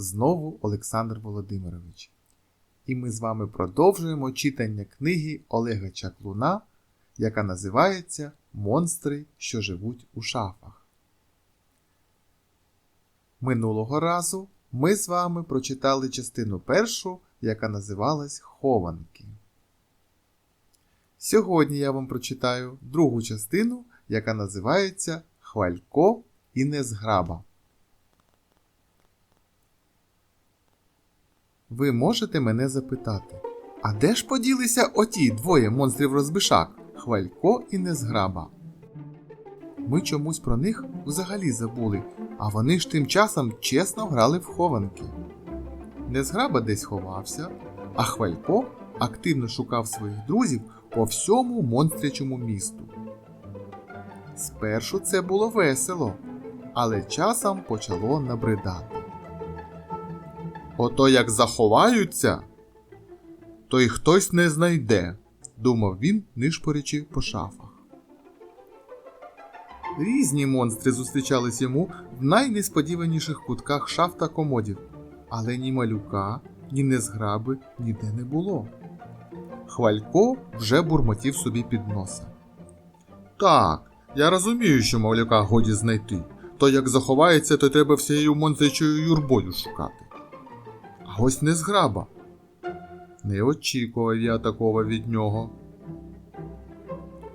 знову Олександр Володимирович. І ми з вами продовжуємо читання книги Олега Чаклуна, яка називається Монстри, що живуть у шафах. Минулого разу ми з вами прочитали частину першу, яка називалась Хованки. Сьогодні я вам прочитаю другу частину, яка називається Хвалько і Незграба. Ви можете мене запитати, а де ж поділися оті двоє монстрів розбишак Хвалько і Незграба? Ми чомусь про них взагалі забули, а вони ж тим часом чесно грали в хованки. Незграба десь ховався, а Хвалько активно шукав своїх друзів по всьому монстрячому місту. Спершу це було весело, але часом почало набридати. Ото як заховаються, то й хтось не знайде, думав він, нишпорячи по шафах. Різні монстри зустрічались йому в найнесподіваніших кутках шаф та комодів, але ні малюка, ні незграби ніде не було. Хвалько вже бурмотів собі під носа. Так, я розумію, що малюка годі знайти. То як заховається, то треба всією монстричою юрбою шукати. Ось незграба. Не очікував я такого від нього.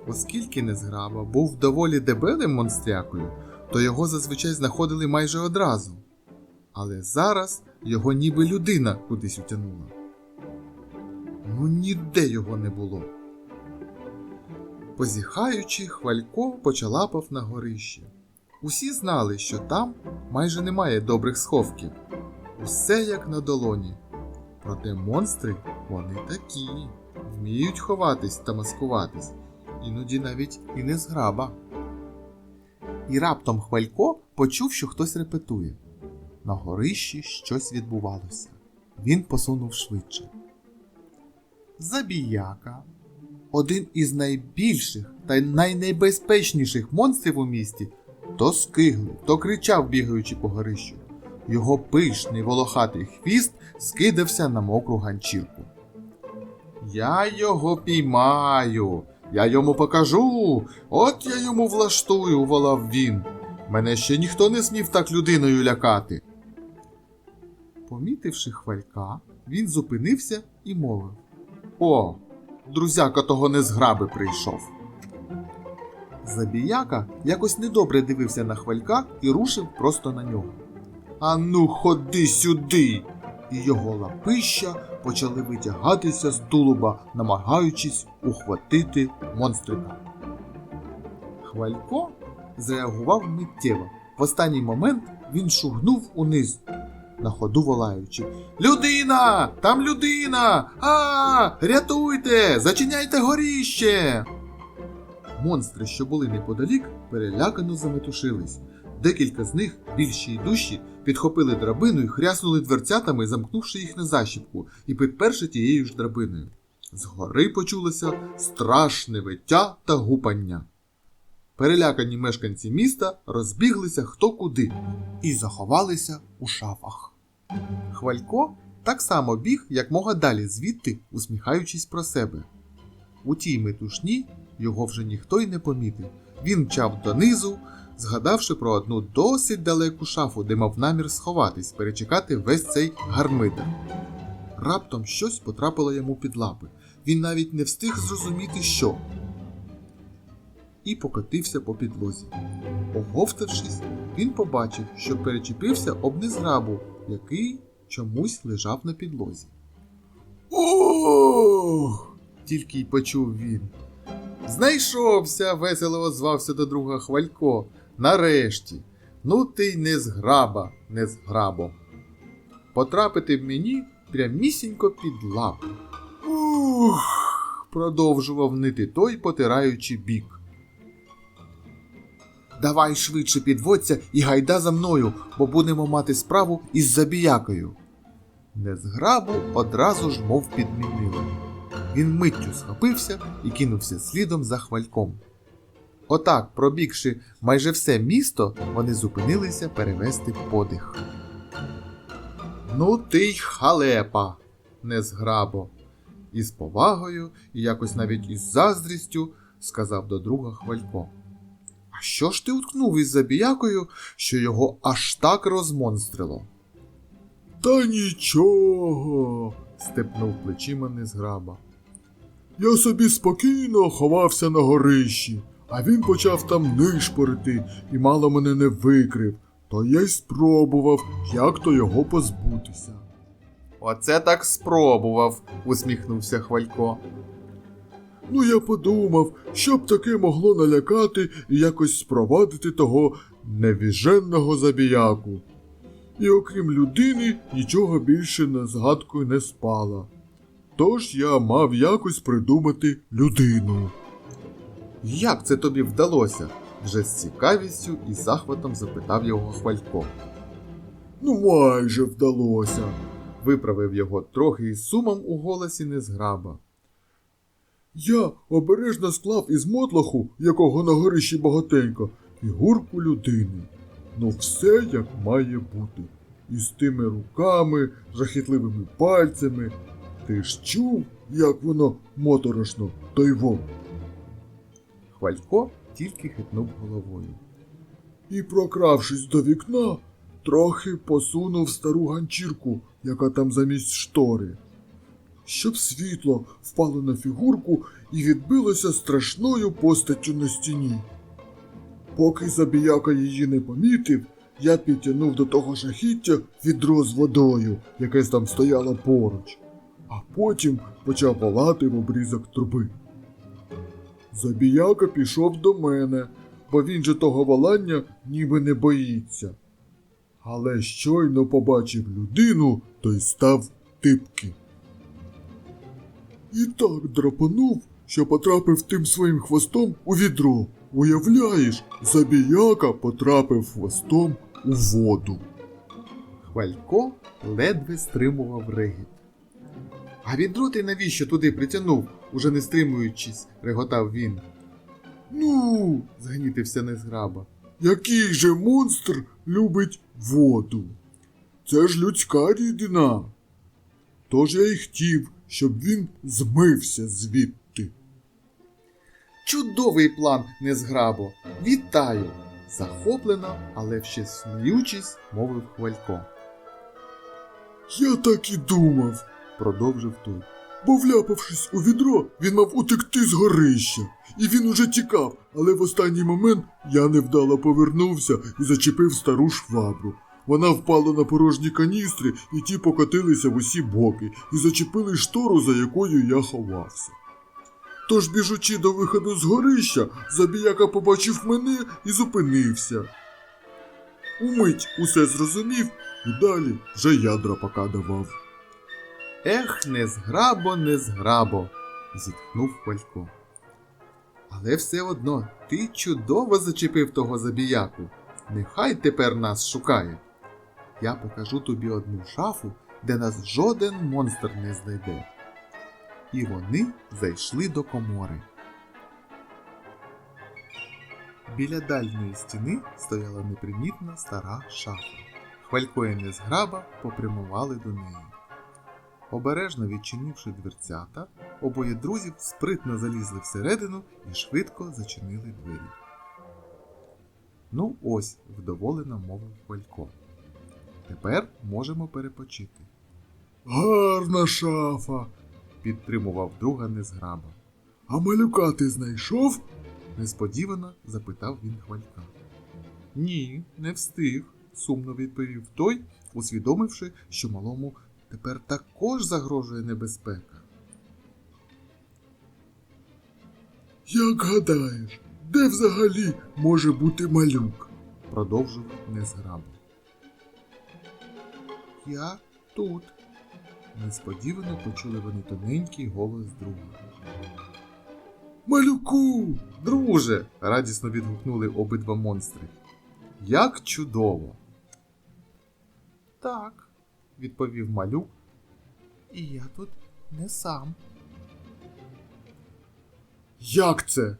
Оскільки незграба був доволі дебелим монстрякою, то його зазвичай знаходили майже одразу. Але зараз його ніби людина кудись утягнула. Ну ніде його не було. Позіхаючи, хвалько почалапав на горище. Усі знали, що там майже немає добрих сховків. Усе як на долоні. Проте монстри вони такі, вміють ховатись та маскуватись, іноді навіть і не зграба. І раптом Хвалько почув, що хтось репетує. На горищі щось відбувалося. Він посунув швидше. Забіяка, один із найбільших та найнебезпечніших монстрів у місті, то скиглив, то кричав, бігаючи по горищу. Його пишний волохатий хвіст скидався на мокру ганчірку. Я його піймаю, я йому покажу, от я йому влаштую, волав він. Мене ще ніхто не смів так людиною лякати. Помітивши хвалька, він зупинився і мовив О, друзяка того незграби прийшов. Забіяка якось недобре дивився на хвалька і рушив просто на нього. Ану, ходи сюди. І його лапища почали витягатися з тулуба, намагаючись ухватити монстрика. Хвалько зреагував миттєво. В останній момент він шугнув униз, на ходу волаючи. Людина! Там людина! А! Рятуйте! Зачиняйте горіще! Монстри, що були неподалік, перелякано заметушились. Декілька з них, більші й дужчі, підхопили драбину і хряснули дверцятами, замкнувши їх на защіпку, і підперши тією ж драбиною. Згори почулося страшне виття та гупання. Перелякані мешканці міста розбіглися хто куди і заховалися у шафах. Хвалько так само біг, як мога далі звідти, усміхаючись про себе. У тій метушні його вже ніхто й не помітив. Він мчав донизу, згадавши про одну досить далеку шафу, де мав намір сховатись, перечекати весь цей гармидер. Раптом щось потрапило йому під лапи. Він навіть не встиг зрозуміти, що. І покотився по підлозі. Оговтавшись, він побачив, що перечепився об незграбу, який чомусь лежав на підлозі. Ох! тільки й почув він. Знайшовся, весело озвався до друга Хвалько. Нарешті. Ну ти й не зграба, не зграбо. Потрапити в мені прямісінько під лапу. Ух. продовжував нити той, потираючи бік. Давай швидше підводься і гайда за мною, бо будемо мати справу із забіякою. Незграбу одразу ж мов підмінили. Він миттю схопився і кинувся слідом за хвальком. Отак, пробігши майже все місто, вони зупинилися перевести подих. Ну ти й халепа, незграбо. Із повагою і якось навіть із заздрістю сказав до друга Хвалько. А що ж ти уткнув із забіякою, що його аж так розмонстрило? Та нічого. степнув плечима незграба. Я собі спокійно ховався на горищі, а він почав там нишпорити і мало мене не викрив, то я й спробував, як то його позбутися. Оце так спробував, усміхнувся Хвалько. Ну, я подумав, що б таке могло налякати і якось спровадити того невіженного забіяку. І окрім людини, нічого більше на згадкою не спало. Тож я мав якось придумати людину. Як це тобі вдалося? вже з цікавістю і захватом запитав його Хвалько. Ну, майже вдалося. Виправив його трохи із сумом у голосі незграба. Я обережно склав із мотлоху, якого на горищі багатенько, фігурку людини. Ну все як має бути. Із тими руками, жахітливими пальцями. Ти ж чув, як воно моторошно, той во. Хвалько тільки хитнув головою. І, прокравшись до вікна, трохи посунув стару ганчірку, яка там замість штори. Щоб світло впало на фігурку і відбилося страшною постаттю на стіні. Поки забіяка її не помітив, я підтягнув до того жахіття відро з водою, яке там стояло поруч, а потім почав волати в обрізок труби. Забіяка пішов до мене, бо він же того волання ніби не боїться. Але щойно побачив людину, то й став типки. І так драпанув, що потрапив тим своїм хвостом у відро. Уявляєш, забіяка потрапив хвостом у воду. Хвалько ледве стримував регіт. А відро ти навіщо туди притягнув, уже не стримуючись, реготав він. Ну, Згнітився незграба. який же монстр любить воду? Це ж людська рідина. Тож я й хотів, щоб він змився звідти. Чудовий план, незграбо. Вітаю! Захоплено, але ще сміючись, мовив Хвалько. Я так і думав. Продовжив той. Бо вляпавшись у відро, він мав утекти з горища. І він уже тікав, але в останній момент я невдало повернувся і зачепив стару швабру. Вона впала на порожні каністри, і ті покотилися в усі боки і зачепили штору, за якою я ховався. Тож, біжучи до виходу з горища, забіяка побачив мене і зупинився. Умить усе зрозумів, і далі вже я драпака давав. Ех, незграбо, незграбо, зітхнув Хвалько. Але все одно ти чудово зачепив того забіяку. Нехай тепер нас шукає. Я покажу тобі одну шафу, де нас жоден монстр не знайде. І вони зайшли до комори. Біля дальньої стіни стояла непримітна стара шафа. Хвалько і незграба попрямували до неї. Обережно відчинивши дверцята, обоє друзів спритно залізли всередину і швидко зачинили двері. Ну ось, вдоволено мовив Хвалько. Тепер можемо перепочити, Гарна шафа. підтримував друга незграба. А малюка ти знайшов? Несподівано запитав він хвалька. Ні, не встиг, сумно відповів той, усвідомивши, що малому тепер також загрожує небезпека. Як гадаєш, де взагалі може бути малюк? продовжив незграбо. Я тут. Несподівано почули вони тоненький голос друга. Малюку! Друже. радісно відгукнули обидва монстри. Як чудово. Так, відповів малюк. І я тут не сам. Як це?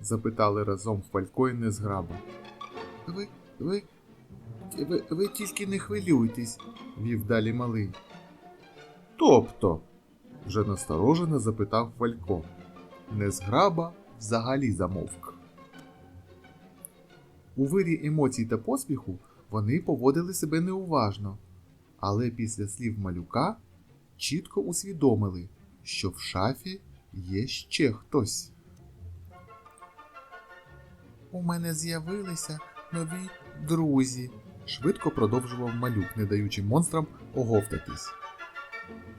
запитали разом Фалько і Незграба. Ви, ви, ви, ви тільки не хвилюйтесь, вів далі малий. Тобто, вже насторожено запитав Валько. Незграба взагалі замовк. У вирі емоцій та поспіху вони поводили себе неуважно, але після слів малюка чітко усвідомили, що в шафі є ще хтось. У мене з'явилися нові друзі, швидко продовжував малюк, не даючи монстрам оговтатись.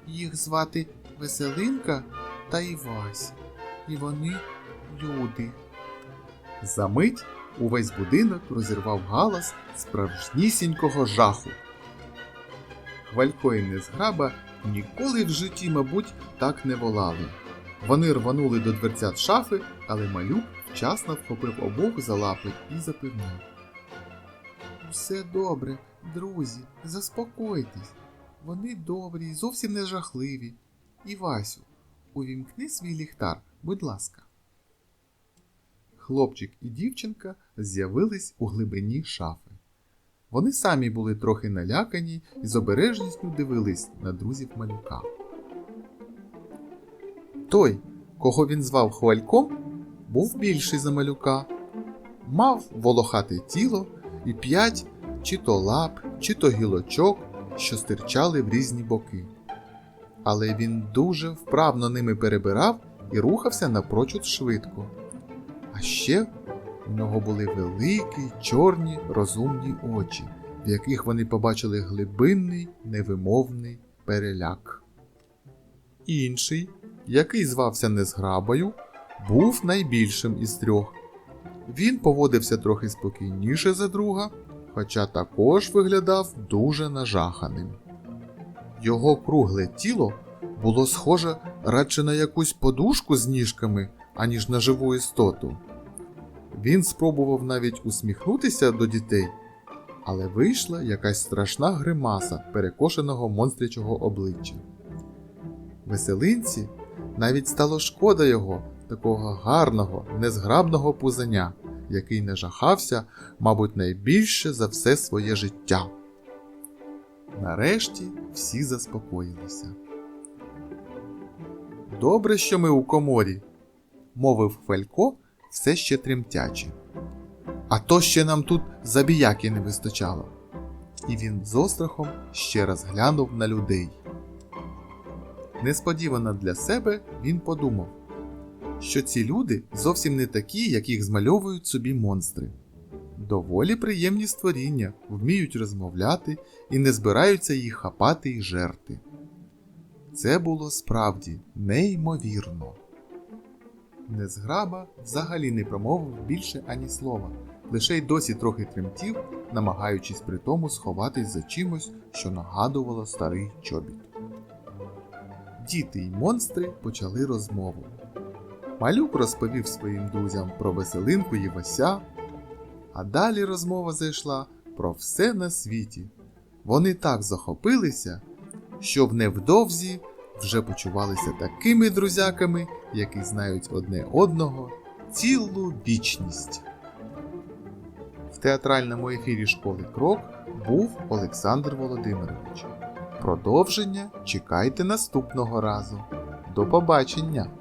Їх звати Веселинка та Івась, і вони люди. Замить увесь будинок розірвав галас справжнісінького жаху. Хвалько і незграба ніколи в житті, мабуть, так не волали. Вони рванули до дверцят шафи, але малюк вчасно вхопив обох за лапи і запевнив. Все добре, друзі, заспокойтесь. Вони добрі, зовсім не жахливі. І Васю, увімкни свій ліхтар, будь ласка. Хлопчик і дівчинка з'явились у глибині шафи. Вони самі були трохи налякані і з обережністю дивились на друзів малюка. Той, кого він звав Хвальком, був більший за малюка, мав волохате тіло і п'ять чи то лап, чи то гілочок, що стирчали в різні боки. Але він дуже вправно ними перебирав і рухався напрочуд швидко. А ще у нього були великі, чорні, розумні очі, в яких вони побачили глибинний, невимовний переляк. Інший, який звався Незграбою, був найбільшим із трьох. Він поводився трохи спокійніше за друга, хоча також виглядав дуже нажаханим. Його кругле тіло було схоже радше на якусь подушку з ніжками, аніж на живу істоту. Він спробував навіть усміхнутися до дітей, але вийшла якась страшна гримаса перекошеного монстрячого обличчя. Веселинці навіть стало шкода його, такого гарного, незграбного пузаня, який не жахався, мабуть, найбільше за все своє життя. Нарешті всі заспокоїлися. Добре, що ми у коморі, мовив Фелько все ще тремтячи. А то ще нам тут забіяки не вистачало. І він з острахом ще раз глянув на людей. Несподівано для себе він подумав, що ці люди зовсім не такі, як їх змальовують собі монстри. Доволі приємні створіння, вміють розмовляти і не збираються їх хапати й жерти. Це було справді неймовірно. Незграба взагалі не промовив більше ані слова, лише й досі трохи тремтів, намагаючись при тому сховатись за чимось, що нагадувало старий чобіт. Діти й монстри почали розмову. Малюк розповів своїм друзям про веселинку і Вася, а далі розмова зайшла про все на світі. Вони так захопилися, що в невдовзі вже почувалися такими друзяками, які знають одне одного цілу вічність. В театральному ефірі школи Крок був Олександр Володимирович. Продовження чекайте наступного разу. До побачення!